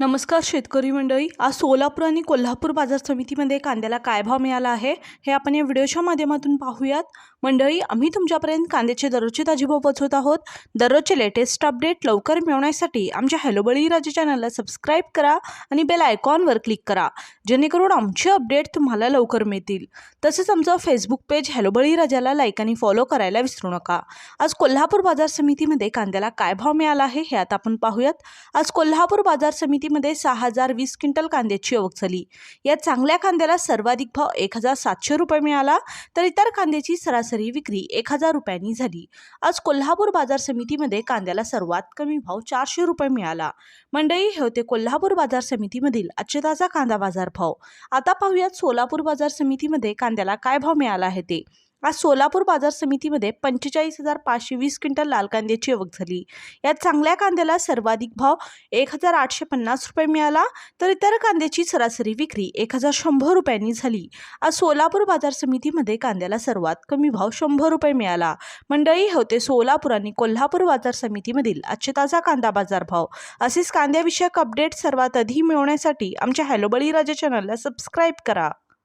नमस्कार शेतकरी मंडळी आज सोलापूर आणि कोल्हापूर बाजार समितीमध्ये कांद्याला काय भाव मिळाला आहे हे आपण या व्हिडिओच्या माध्यमातून पाहूयात. मंडळी आम्ही तुमच्यापर्यंत कांद्याचे दररोजचे ताजीभाव पोहोचवत आहोत. दररोजचे लेटेस्ट अपडेट लवकर मिळवण्यासाठी आमच्या हॅलो बळीराजा चॅनलला सबस्क्राईब करा आणि बेल आयकॉनवर क्लिक करा. जेणेकरून आमचे अपडेट तुम्हाला लवकर मिळतील. तसेच आमचं फेसबुक पेज हॅलो बळीराजाला लाईक आणि फॉलो करायला विसरू नका. आज कोल्हापूर बाजार समितीमध्ये कांद्याला काय भाव मिळाला आहे हे आता आपण पाहूयात. आज कोल्हापूर बाजार समितीमध्ये सहा हजार वीस क्विंटल कांद्याची आवक झाली. या चांगल्या कांद्याला सर्वाधिक भाव एक हजार सातशे रुपये मिळाला तर इतर कांद्याची सरासरी विक्री एक हजार रुपयांनी झाली. आज कोल्हापूर बाजार समितीमध्ये कांद्याला सर्वात कमी भाव चारशे रुपये मिळाला. मंडळी हे होते कोल्हापूर बाजार समितीमधील आजचे ताजा कांदा बाजार भाव आता पाहूयात सोलापूर बाजार समितीमध्ये कांद्याला काय भाव मिळाला आहे ते. आज सोलापूर बाजार समितीमध्ये पंचेचाळीस हजार पाचशे वीस क्विंटल लाल कांद्याची आवक झाली. यात चांगल्या कांद्याला सर्वाधिक भाव एक हजार आठशे पन्नास रुपये मिळाला तर इतर कांद्याची सरासरी विक्री एक हजार शंभर रुपयांनी झाली. आज सोलापूर बाजार समितीमध्ये कांद्याला सर्वात कमी भाव शंभर रुपये मिळाला. मंडळी होते सोलापूर आणि कोल्हापूर बाजार समितीमधील आजचे ताजा कांदा बाजार भाव असेच कांद्याविषयक अपडेट सर्वात आधी मिळवण्यासाठी आमच्या हॅलो बळीराजा चॅनलला सबस्क्राईब करा.